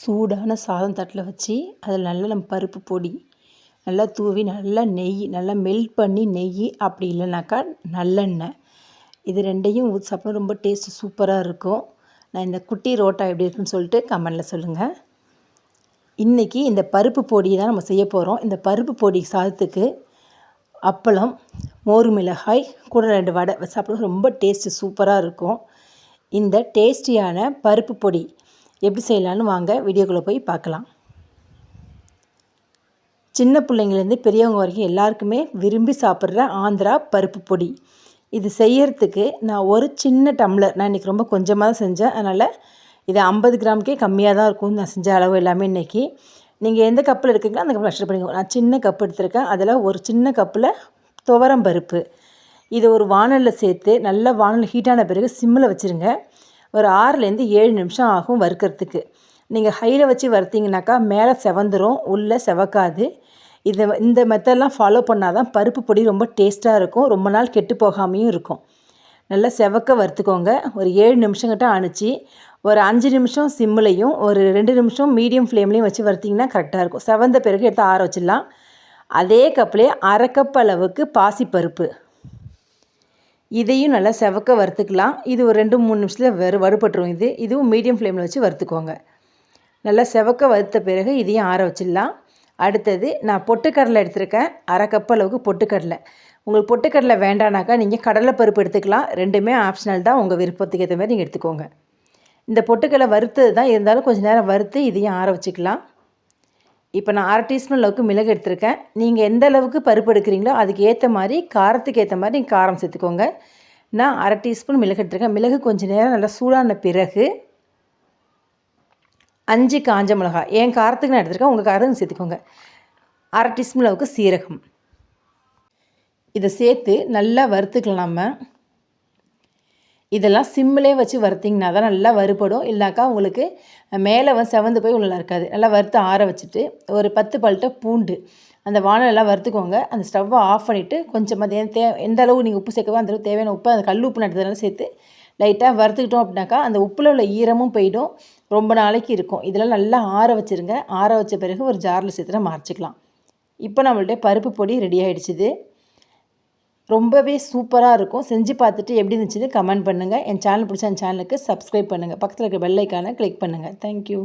சூடான சாதம் தட்டில் வச்சு அதில் நல்லா நம்ம பருப்பு பொடி நல்லா தூவி நல்லா நெய் நல்லா மெல்ட் பண்ணி நெய் அப்படி இல்லைனாக்கா நல்லெண்ணெய். இது ரெண்டையும் ஊற்றி சாப்பிட்டா ரொம்ப டேஸ்ட்டு சூப்பராக இருக்கும். நான் இந்த குட்டி ரோட்டா எப்படி இருக்குன்னு சொல்லிட்டு கமெண்டில் சொல்லுங்கள் இன்றைக்கி இந்த பருப்பு பொடியை தான் நம்ம செய்ய போகிறோம் இந்த பருப்பு பொடி சாதத்துக்கு அப்பளம் மோர் மிளகாய் கூட ரெண்டு வடை சாப்பிட ரொம்ப டேஸ்ட்டு சூப்பராக இருக்கும். இந்த டேஸ்டியான பருப்பு பொடி எப்படி செய்யலான்னு வாங்க வீடியோக்குள்ளே போய் பார்க்கலாம். சின்ன பிள்ளைங்கலேருந்து பெரியவங்க வரைக்கும் எல்லாருக்குமே விரும்பி சாப்பிட்ற ஆந்திரா பருப்பு பொடி. இது செய்யறதுக்கு நான் ஒரு சின்ன டம்ளர் நான் இன்றைக்கி ரொம்ப கொஞ்சமாக தான் செஞ்சேன். அதனால் இது ஐம்பது கிராமுக்கே கம்மியாக தான் இருக்கும். நான் செஞ்ச அளவு எல்லாமே இன்றைக்கி நீங்கள் எந்த கப்பில் எடுக்கிறீங்களோ அந்த கப்பில் அஷ்டம் பண்ணிக்கோங்க. நான் சின்ன கப் எடுத்திருக்கேன். அதில் ஒரு சின்ன கப்பில் துவரம் பருப்பு. இதை ஒரு வானலில் சேர்த்து நல்லா வானல் ஹீட்டான பிறகு சிம்மில் வச்சுருங்க. ஒரு ஆறுலேருந்து ஏழு நிமிஷம் ஆகும் வறுக்கிறதுக்கு. நீங்கள் ஹையில் வச்சு வறுத்தீங்கனாக்கா மேலே செவந்துடும் உள்ளே செவக்காது. இதை இந்த மெத்தட்லாம் ஃபாலோ பண்ணால் தான் பருப்பு பொடி ரொம்ப டேஸ்ட்டாக இருக்கும் ரொம்ப நாள் கெட்டு போகாமையும் இருக்கும். நல்லா செவக்க வறுத்துக்கோங்க. ஒரு ஏழு நிமிஷங்கிட்ட அனுச்சி ஒரு அஞ்சு நிமிஷம் சிம்மிலையும் ஒரு ரெண்டு நிமிஷம் மீடியம் ஃப்ளேம்லேயும் வச்சு வறுத்திங்கன்னா கரெக்டாக இருக்கும். செவந்த பிறகு எடுத்து ஆற வச்சிடலாம். அதே கப்லேயே அரை கப் அளவுக்கு பாசிப்பருப்பு. இதையும் நல்லா செவக்க வறுத்துக்கலாம். இது ஒரு ரெண்டு மூணு நிமிஷத்தில் வறு வறுபட்டுரும் இது. இதுவும் மீடியம் ஃப்ளேமில் வச்சு வறுத்துக்கோங்க. நல்லா செவக்க வறுத்த பிறகு இதையும் ஆற வச்சிடலாம். அடுத்தது நான் பொட்டுக்கடலை எடுத்திருக்கேன். அரை கப் அளவுக்கு பொட்டுக்கடலை. உங்களுக்கு பொட்டுக்கடலை வேண்டானாக்கா நீங்கள் கடலைப்பருப்பு எடுத்துக்கலாம். ரெண்டுமே ஆப்ஷனல் தான். உங்கள் விருப்பத்துக்கு ஏற்ற மாதிரி நீங்கள் எடுத்துக்கோங்க. இந்த பொட்டுக்கடலை வறுத்தது தான். இருந்தாலும் கொஞ்சம் நேரம் வறுத்து இதையும் ஆற வச்சுக்கலாம். இப்போ நான் அரை டீஸ்பூன் அளவுக்கு மிளகு எடுத்திருக்கேன். நீங்கள் எந்த அளவுக்கு பருப்பு எடுக்கிறீங்களோ அதுக்கு ஏற்ற மாதிரி காரத்துக்கு ஏற்ற மாதிரி நீங்கள் காரம் சேர்த்துக்கோங்க. நான் அரை டீஸ்பூன் மிளகு எடுத்திருக்கேன். மிளகு கொஞ்சம் நேரம் நல்லா சூடான பிறகு அஞ்சு காஞ்ச மிளகா என் காரத்துக்கு நான் எடுத்துருக்கேன். உங்கள் காரத்துக்கு சேர்த்துக்கோங்க. அரை டீஸ்பூன் அளவுக்கு சீரகம். இதை சேர்த்து நல்லா வறுத்துக்கலாம் நம்ம. இதெல்லாம் சிம்மிலே வச்சு வறுத்திங்கன்னா தான் நல்லா வறுபடும். இல்லாக்கா உங்களுக்கு மேலே வந்து செவந்து போய் உள்ள இருக்காது. நல்லா வறுத்து ஆற வச்சுட்டு ஒரு பத்து பல்ட்ட பூண்டு அந்த வானலெல்லாம் வறுத்துக்கோங்க. அந்த ஸ்டவ்வை ஆஃப் பண்ணிவிட்டு கொஞ்சம் மதியம் தே எந்த அளவு நீங்கள் உப்பு சேர்க்கவோ அந்த தேவையான உப்பு அந்த கல் உப்பு நட்டதெல்லாம் சேர்த்து லைட்டாக வறுத்துக்கிட்டோம் அப்படின்னாக்கா அந்த உப்பில் உள்ள ஈரமும் போயிடும். ரொம்ப நாளைக்கு இருக்கும். இதெல்லாம் நல்லா ஆற வச்சுருங்க. ஆற வச்ச பிறகு ஒரு ஜாரில் சேர்த்து நம்ம அரைச்சிக்கலாம் இப்போ நம்மள்ட்ட பருப்பு பொடி ரெடி ஆகிடுச்சிது ரொம்பவே சூப்பராக இருக்கும். செஞ்சு பார்த்துட்டு எப்படி இருந்துச்சுன்னு கமெண்ட் பண்ணுங்கள் என் சேனல் பிடிச்ச என் சேனலுக்கு சப்ஸ்கிரைப் பண்ணுங்கள் பக்கத்தில் இருக்க பெல்லைக்கான கிளிக் பண்ணுங்கள் தேங்க்யூ